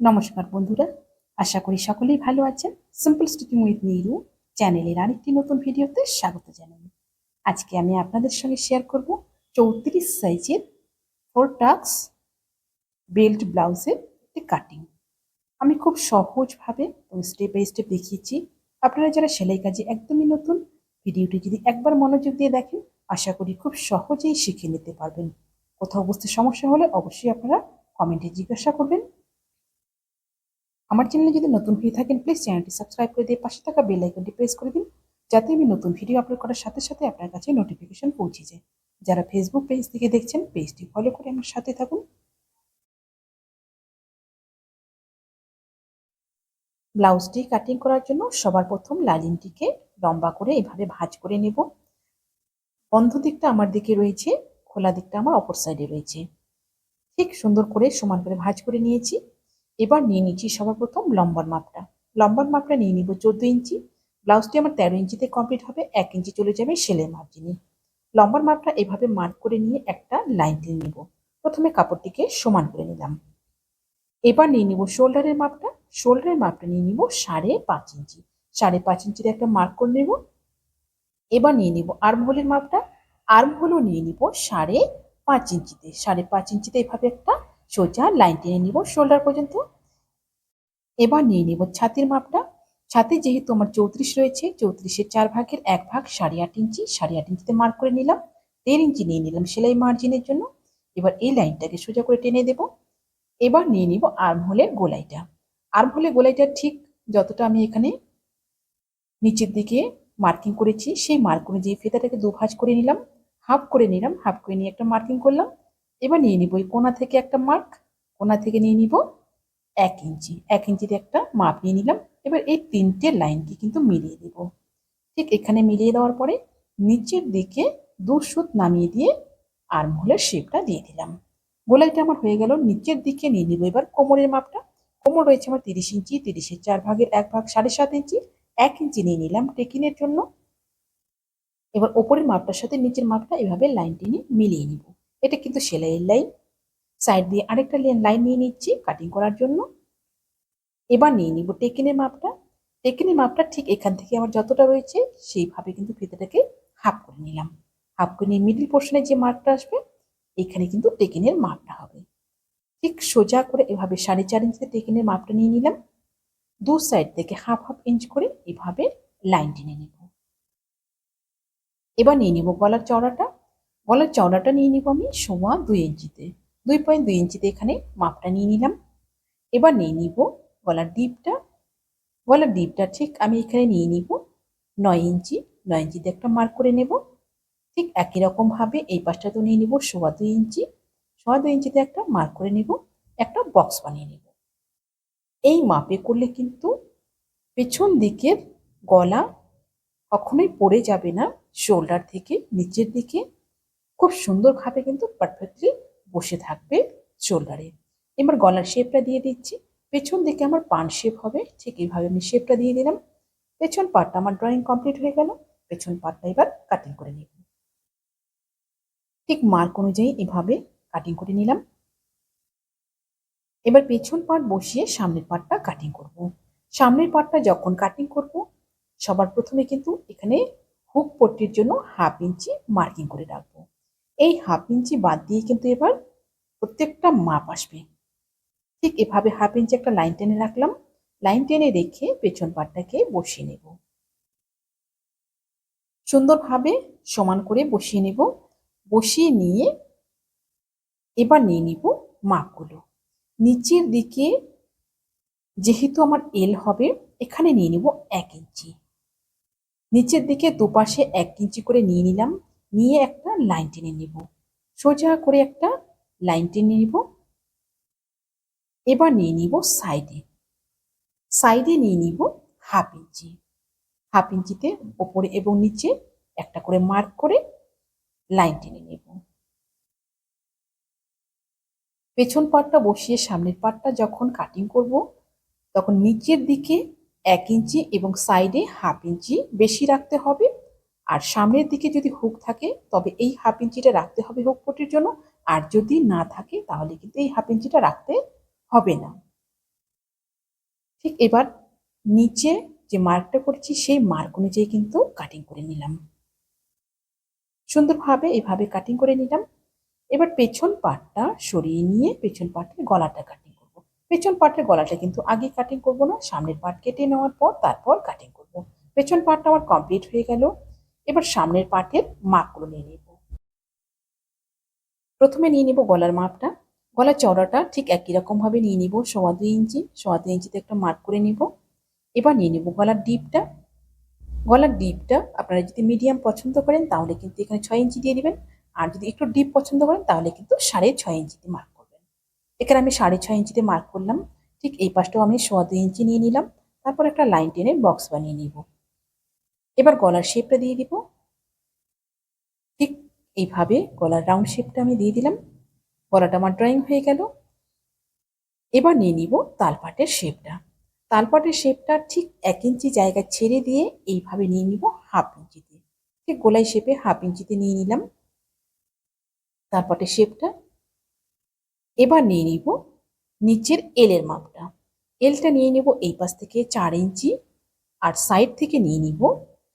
নমস্কার বন্ধুরা, আশা করি সকলেই ভালো আছেন। সিম্পল স্টিচিং উইথ নীরু চ্যানেলের আরেকটি নতুন ভিডিওতে স্বাগত জানাই। আজকে আমি আপনাদের সঙ্গে শেয়ার করব চৌত্রিশ সাইজের ফোর টাক্স বেল্ট ব্লাউজের একটি কাটিং আমি খুব সহজভাবে স্টেপ বাই স্টেপ দেখিয়েছি। আপনারা যারা সেলাই কাজে একদমই নতুন, ভিডিওটি যদি একবার মনোযোগ দিয়ে দেখেন, আশা করি খুব সহজেই শিখে নিতে পারবেন। কোথাও বুঝতে সমস্যা হলে অবশ্যই আপনারা কমেন্টে জিজ্ঞাসা করবেন। আমার চ্যানেলে যদি নতুন হয়ে থাকেন প্লিজ চ্যানেলটি সাবস্ক্রাইব করে দিয়ে পাশে থাকা বেল আইকনটি প্রেস করে দিন, যাতে আমি নতুন ভিডিও আপলোড করার সাথে সাথে আপনার কাছে নোটিফিকেশন পৌঁছে যায়। যারা ফেসবুক পেজ থেকে দেখছেন পেজটি ফলো করে আমার সাথে থাকুন। ব্লাউজটি কাটিং করার জন্য সবার প্রথম লাইনিংটিকে লম্বা করে এভাবে ভাঁজ করে নেব। বন্ধ দিকটা আমার দিকে রয়েছে, খোলা দিকটা আমার অপর সাইডে রয়েছে। ঠিক সুন্দর করে সমান করে ভাঁজ করে নিয়েছি। এবার নিয়ে নিচ্ছি সবার প্রথম লম্বার মাপটা। লম্বার মাপটা নিয়ে নিব চোদ্দ ইঞ্চি। ব্লাউজটি আমার তেরো ইঞ্চিতে কমপ্লিট হবে, এক ইঞ্চি চলে যাবে সেলাই মার্জিনে। লম্বার মাপটা এভাবে মার্ক করে নিয়ে একটা লাইন দিয়ে নিব। প্রথমে কাপড়টিকে সমান করে নিলাম। এবার নিয়ে নিব শোল্ডারের মাপটা। শোল্ডারের মাপটা নিয়ে নিব সাড়ে পাঁচ ইঞ্চি। সাড়ে পাঁচ ইঞ্চিতে একটা মার্ক করে নেব। এবার নিয়ে নিব আর্ম হোলের মাপটা। আর্ম হোলও নিয়ে নিব সাড়ে পাঁচ ইঞ্চিতে। সাড়ে পাঁচ ইঞ্চিতে এভাবে একটা সোজা লাইন টেনে নিব, শোল্ডার পর্যন্ত। এবার নিয়ে নিব ছাতির মাপটা। ছাতি যেহেতু আমার চৌত্রিশ রয়েছে, চৌত্রিশের চার ভাগের এক ভাগ সাড়ে আট ইঞ্চি, সাড়ে আট ইঞ্চিতে মার্ক করে নিলাম। দেড় ইঞ্চি নিয়ে নিলাম সেলাই মার্জিনের জন্য। এবার এই লাইনটাকে সোজা করে টেনে দেব। এবার নিয়ে নিব আর্ম হোলের গোলাইটা। আর্ম হোলের গোলাইটা ঠিক যতটা আমি এখানে নিচের দিকে মার্কিং করেছি, সেই মার্ক অনুযায়ী ফেতাটাকে দু ভাঁজ করে নিলাম। হাফ করে নিলাম হাফ করে নিয়ে একটা মার্কিং করলাম। এবার নিয়ে নিব এই কোনা থেকে একটা মার্ক, কোনা থেকে নিয়ে নিব এক ইঞ্চি। এক ইঞ্চিতে একটা মাপ নিয়ে নিলাম। এবার এই তিনটে লাইনকে কিন্তু মিলিয়ে দেব ঠিক এখানে মিলিয়ে দেওয়ার পরে নিচের দিকে দু সুত নামিয়ে দিয়ে আর্মহোলের শেপটা দিয়ে দিলাম। গোলাইটা আমার হয়ে গেল। নিচের দিকে নিয়ে নিব এবার কোমরের মাপটা। কোমর রয়েছে আমার তিরিশ ইঞ্চি, তিরিশের চার ভাগের এক ভাগ সাড়ে সাত ইঞ্চি। এক ইঞ্চি নিয়ে নিলাম টেকিনের জন্য। এবার ওপরের মাপটার সাথে নিচের মাপটা এভাবে লাইন টেনে মিলিয়ে নিব। এটা কিন্তু সেলাইয়ের লাইন সাইড দিয়ে আরেকটা লেন লাইন নিয়ে নিচ্ছি কাটিং করার জন্য। এবার নিয়ে নিব টেকিনের মাপটা। টেকিনের মাপটা ঠিক এখান থেকে আমার যতটা রয়েছে সেইভাবে কিন্তু ফিতেটাকে হাফ করে নিলাম। হাফ করে নিয়ে মিডিল পোর্শনে যে মার্কটা আসবে, এখানে কিন্তু টেকিনের মাপটা হবে। ঠিক সোজা করে এভাবে সাড়ে চার ইঞ্চিতে টেকিনের মাপটা নিয়ে নিলাম। দু সাইড থেকে হাফ হাফ ইঞ্চ করে এভাবে লাইন টেনে নেব। এবার নিয়ে নিব গলার চওড়াটা। গলার চওড়াটা নিয়ে নিব আমি সোয়া দুই ইঞ্চিতে। দুই পয়েন্ট দুই ইঞ্চিতে এখানে মাপটা নিয়ে নিলাম। এবার নিয়ে নিব গলার ডিপটা গলার ডিপটা ঠিক আমি এখানে নিয়ে নিব। নয় ইঞ্চি, নয় ইঞ্চিতে একটা মার্ক করে নেব। ঠিক একই রকমভাবে এই পাশটা তো নিয়ে নিব সোয়া দুই ইঞ্চি। সোয়া দুই ইঞ্চিতে একটা মার্ক করে নেব, একটা বক্স বানিয়ে নেব। এই মাপে করলে কিন্তু পেছন দিকের গলা কখনোই পড়ে যাবে না, শোল্ডার থেকে নিচের দিকে। খুব সুন্দরভাবে কিন্তু পারফেক্টলি বসে থাকবে শোল্ডারে এবার গলার শেপটা দিয়ে দিচ্ছি। পেছন দিকে আমার পান শেপ হবে, ঠিক এইভাবে আমি শেপটা দিয়ে দিলাম। পেছন পার্টটা আমার ড্রয়িং কমপ্লিট হয়ে গেল, পেছন পার্টটা এবার কাটিং করে নিব। ঠিক মার্ক অনুযায়ী এভাবে কাটিং করে নিলাম। এবার পেছন পার্ট বসিয়ে সামনের পার্টটা কাটিং করব। সামনের পার্টটা যখন কাটিং করব, সবার প্রথমে কিন্তু এখানে হুক পট্টির জন্য হাফ ইঞ্চি মার্কিং করে রাখব। এই হাফ ইঞ্চি বাদ দিয়ে কিন্তু এবার প্রত্যেকটা মাপ আসবে। ঠিক এভাবে হাফ ইঞ্চি একটা লাইন টেনে রাখলাম। লাইন টেনে রেখে পেছন পাটটাকে বসিয়ে নেব। সুন্দরভাবে সমান করে বসিয়ে নেব। বসিয়ে নিয়ে এবার নিয়ে নিব মাপগুলো। নিচের দিকে যেহেতু আমার এল হবে, এখানে নিয়ে নিব এক ইঞ্চি। নিচের দিকে দুপাশে এক ইঞ্চি করে নিয়ে নিলাম। নিয়ে একটা লাইন টেনে নিব। সোজা করে একটা লাইন টেনে নিব। এবার নিয়ে নিব সাইডে। সাইডে নিয়ে নিব হাফ ইঞ্চি। হাফ ইঞ্চিতে ওপরে এবং নিচে একটা করে মার্ক করে লাইন টেনে নেব। পেছন পাটটা বসিয়ে সামনের পাটটা যখন কাটিং করব, তখন নিচের দিকে এক ইঞ্চি এবং সাইডে হাফ ইঞ্চি বেশি রাখতে হবে। আর সামনের দিকে যদি হুক থাকে, তবে এই হাফ ইঞ্চিটা রাখতে হবে হুক পটির জন্য। আর যদি না থাকে, তাহলে কিন্তু এই হাফ ইঞ্চিটা রাখতে হবে না। ঠিক এবার নিচে যে মার্কটা করেছি, সেই মার্ক অনুযায়ী কিন্তু কাটিং করে নিলাম। সুন্দরভাবে এভাবে কাটিং করে নিলাম। এবার পেছন পাটটা সরিয়ে নিয়ে পেছন পাটের গলাটা কাটিং করব। পেছন পাটের গলাটা কিন্তু আগে কাটিং করব না, সামনের পাট কেটে নেওয়ার পর তারপর কাটিং করব। পেছন পাটটা আমার কমপ্লিট হয়ে গেল। এবার সামনের পাটের মাপগুলো নিয়ে নেব। প্রথমে নিয়ে নিব গলার মাপটা। গলার চওড়াটা ঠিক একই রকমভাবে নিয়ে নিব, সোয়া দুই ইঞ্চি। সোয়া দুই ইঞ্চিতে একটা মার্ক করে নিব। এবার নিয়ে নিব গলার ডিপটা। গলার ডিপটা আপনারা যদি মিডিয়াম পছন্দ করেন তাহলে কিন্তু এখানে ছয় ইঞ্চি দিয়ে দিবেন। আর যদি একটু ডিপ পছন্দ করেন তাহলে কিন্তু সাড়ে ছয় ইঞ্চিতে মার্ক করবেন। এখানে আমি সাড়ে ছয় ইঞ্চিতে মার্ক করলাম। ঠিক এই পাশটাও আমি সোয়া দুই ইঞ্চি নিয়ে নিলাম। তারপর একটা লাইন টেনে বক্স বানিয়ে নিব। এবার গলার শেপটা দিয়ে দিব। ঠিক এইভাবে গলার রাউন্ড শেপটা আমি দিয়ে দিলাম। গলাটা আমার ড্রয়িং হয়ে গেল। এবার নিয়ে নিব তালপাটের শেপটা তালপাটের শেপটা ঠিক এক ইঞ্চি জায়গা ছেড়ে দিয়ে এইভাবে নিয়ে নিব হাফ ইঞ্চিতে। ঠিক গোলাই শেপে হাফ ইঞ্চিতে নিয়ে নিলাম। তালপাটের শেপটা এবার নিয়ে নিব নিচের এলের মাপটা। এলটা নিয়ে নিব এই পাশ থেকে চার ইঞ্চি আর সাইড থেকে নিয়ে নিব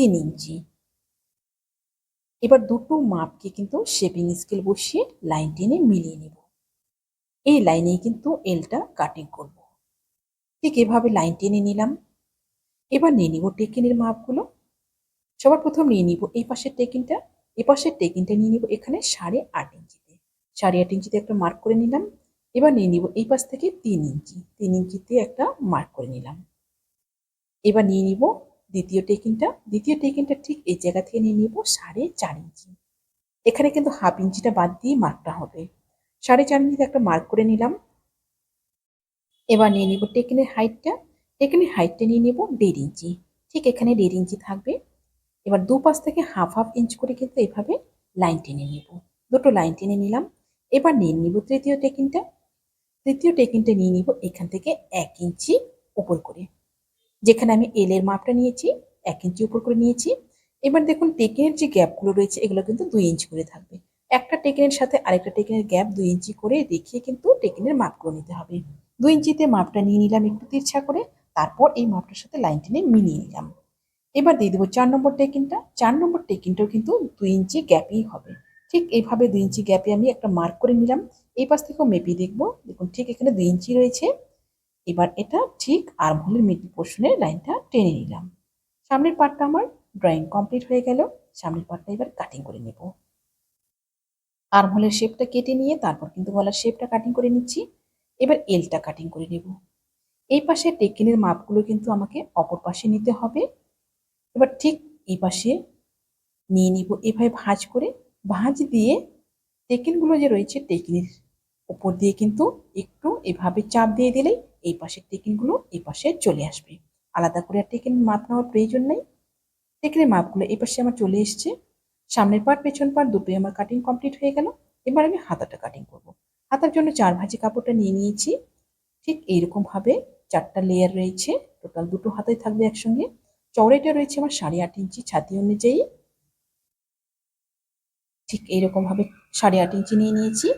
তিন ইঞ্চি। এবার দুটো মাপকে কিন্তু শেপিং স্কেল বসিয়ে লাইন টেনে মিলিয়ে নেব। এই লাইনেই কিন্তু এলটা কাটিং করব। ঠিক এভাবে লাইন টেনে নিলাম। এবার নিয়ে নিব টেকিনের মাপগুলো। সবার প্রথম নিয়ে নিব এই পাশের টেকিনটা এ পাশের টেকিনটা নিয়ে নিব এখানে সাড়ে আট ইঞ্চিতে। সাড়ে আট ইঞ্চিতে একটা মার্ক করে নিলাম। এবার নিয়ে নিব এই পাশ থেকে তিন ইঞ্চি। তিন ইঞ্চিতে একটা মার্ক করে নিলাম। এবার নিয়ে নিব দ্বিতীয় টেকিনটা দ্বিতীয় টেকিনটা ঠিক এই জায়গা থেকে নিয়ে নিব সাড়ে চার ইঞ্চি। এখানে কিন্তু হাফ ইঞ্চিটা বাদ দিয়ে মার্কটা হবে। সাড়ে চার ইঞ্চিতে একটা মার্ক করে নিলাম। এবার নিয়ে নিব টেকিনের হাইটটা টেকিনের হাইটটা নিয়ে নেব দেড় ইঞ্চি। ঠিক এখানে দেড় ইঞ্চি থাকবে। এবার দুপাশ থেকে হাফ হাফ ইঞ্চ করে কিন্তু এভাবে লাইন টেনে নেব। দুটো লাইন টেনে নিলাম। এবার নিয়ে নিব তৃতীয় টেকিনটা তৃতীয় টেকিনটা নিয়ে নিব এখান থেকে এক ইঞ্চি উপর করে। যেখানে আমি এলের মাপটা নিয়েছি, এক ইঞ্চি উপর করে নিয়েছি। এবার দেখুন, টেকিনের যে গ্যাপগুলো রয়েছে, এগুলো কিন্তু দুই ইঞ্চি করে থাকবে। একটা টেকিনের সাথে আরেকটা টেকিনের গ্যাপ দুই ইঞ্চি করে দেখিয়ে কিন্তু টেকিনের মাপগুলো নিতে হবে। দুই ইঞ্চিতে মাপটা নিয়ে নিলাম একটু তিরছা করে, তারপর এই মাপটার সাথে লাইন টেনে মিলিয়ে নিলাম। এবার দিয়ে দেবো চার নম্বর টেকিনটা। চার নম্বর টেকিনটাও কিন্তু দুই ইঞ্চি গ্যাপই হবে। ঠিক এইভাবে দুই ইঞ্চি গ্যাপে আমি একটা মার্ক করে নিলাম। এই পাশ থেকেও মেপে দেখব। দেখুন, ঠিক এখানে দুই ইঞ্চি রয়েছে। এবার এটা ঠিক আর্মহোলের মিডল পোর্শনের লাইনটা টেনে নিলাম। সামনের পার্টটা আমার ড্রয়িং কমপ্লিট হয়ে গেল। সামনের পার্টটা এবার কাটিং করে নেব। আর্মহোলের শেপটা কেটে নিয়ে তারপর কিন্তু গলার শেপটা কাটিং করে নিচ্ছি। এবার এলটা কাটিং করে নেব। এই পাশে টেকিনের মাপগুলো কিন্তু আমাকে অপর পাশে নিতে হবে। এবার ঠিক এই পাশে নিয়ে নিব এভাবে ভাঁজ করে। ভাঁজ দিয়ে টেকিনগুলো যে রয়েছে টেকিনের উপর দিয়ে কিন্তু একটু এভাবে চাপ দিয়ে দিলেই এই পাশের টেকিনগুলো এই পাশে চলে আসবে। আলাদা করে আর টেকিন মাপ নেওয়ার প্রয়োজন নেই। টেকিনের মাপগুলো এই পাশে আমার চলে এসছে। সামনের পার্ট পেছন পার্ট দুটোই আমার কাটিং কমপ্লিট হয়ে গেল। এবার আমি হাতাটা কাটিং করব। হাতার জন্য চার ভাজি কাপড়টা নিয়ে নিয়েছি। ঠিক এইরকমভাবে চারটা লেয়ার রয়েছে। টোটাল দুটো হাতাই থাকবে একসঙ্গে। চওড়াইটা রয়েছে আমার সাড়ে আট ইঞ্চি ছাতি অনুযায়ী। ঠিক এইরকমভাবে সাড়ে আট ইঞ্চি নিয়ে নিয়েছি।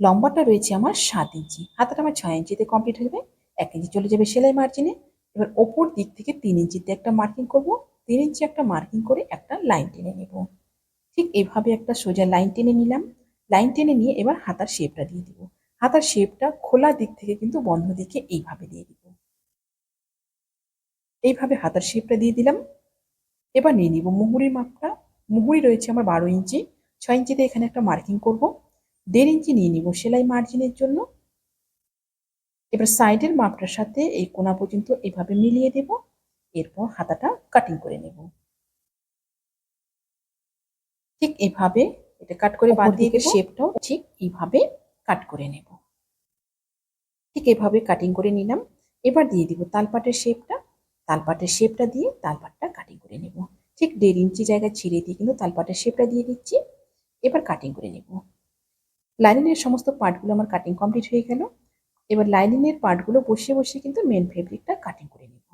লম্বাটা রয়েছে আমার সাত ইঞ্চি। হাতাটা আমার ছয় ইঞ্চিতে কমপ্লিট হয়ে যাবে, এক ইঞ্চি চলে যাবে সেলাই মার্জিনে এবার ওপর দিক থেকে তিন ইঞ্চিতে একটা মার্কিং করব, তিন ইঞ্চি একটা মার্কিং করে একটা লাইন টেনে নেব। ঠিক এভাবে একটা সোজা লাইন টেনে নিলাম। লাইন টেনে নিয়ে এবার হাতার শেপটা দিয়ে দিব। হাতার শেপটা খোলা দিক থেকে কিন্তু বন্ধ দিকে এইভাবে দিয়ে দিব। এইভাবে হাতার শেপটা দিয়ে দিলাম। এবার নিয়ে নিব মুহুরির মাপটা। মুহুরি রয়েছে আমার বারো ইঞ্চি। ছয় ইঞ্চিতে এখানে একটা মার্কিং করব। দেড় ইঞ্চি নিয়ে নিব সেলাই মার্জিনের জন্য। এবার সাইডের মাপটার সাথে এই কোনা পর্যন্ত এভাবে মিলিয়ে দেব। এরপর হাতাটা কাটিং করে নেব। ঠিক এভাবে এটা কাট করে বাদ দিয়ে শেপটাও ঠিক এইভাবে কাট করে নেব। ঠিক এভাবে কাটিং করে নিলাম। এবার দিয়ে দিব তালপাটের শেপটা তালপাটের শেপটা দিয়ে তালপাটটা কাটিং করে নেব। ঠিক দেড় ইঞ্চি জায়গায় ছিঁড়ে দিয়ে কিন্তু তালপাটের শেপটা দিয়ে দিচ্ছি। এবার কাটিং করে নেব। লাইনিংয়ের সমস্ত পার্টগুলো আমার কাটিং কমপ্লিট হয়ে গেল। এবার লাইনিংয়ের পার্টগুলো বসিয়ে বসিয়ে কিন্তু মেন ফেব্রিকটা কাটিং করে নেব।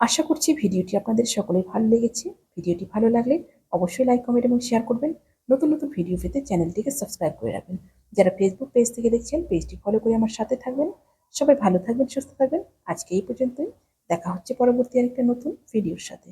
আশা করছি ভিডিওটি আপনাদের সকলের ভালো লেগেছে। ভিডিওটি ভালো লাগলে অবশ্যই লাইক কমেন্ট এবং শেয়ার করবেন। নতুন নতুন ভিডিও পেতে চ্যানেলটিকে সাবস্ক্রাইব করে রাখবেন। যারা ফেসবুক পেজ থেকে দেখছেন পেজটি ফলো করে আমার সাথে থাকবেন। সবাই ভালো থাকবেন, সুস্থ থাকবেন। আজকে এই পর্যন্তই। দেখা হচ্ছে পরবর্তী আরেকটা নতুন ভিডিওর সাথে।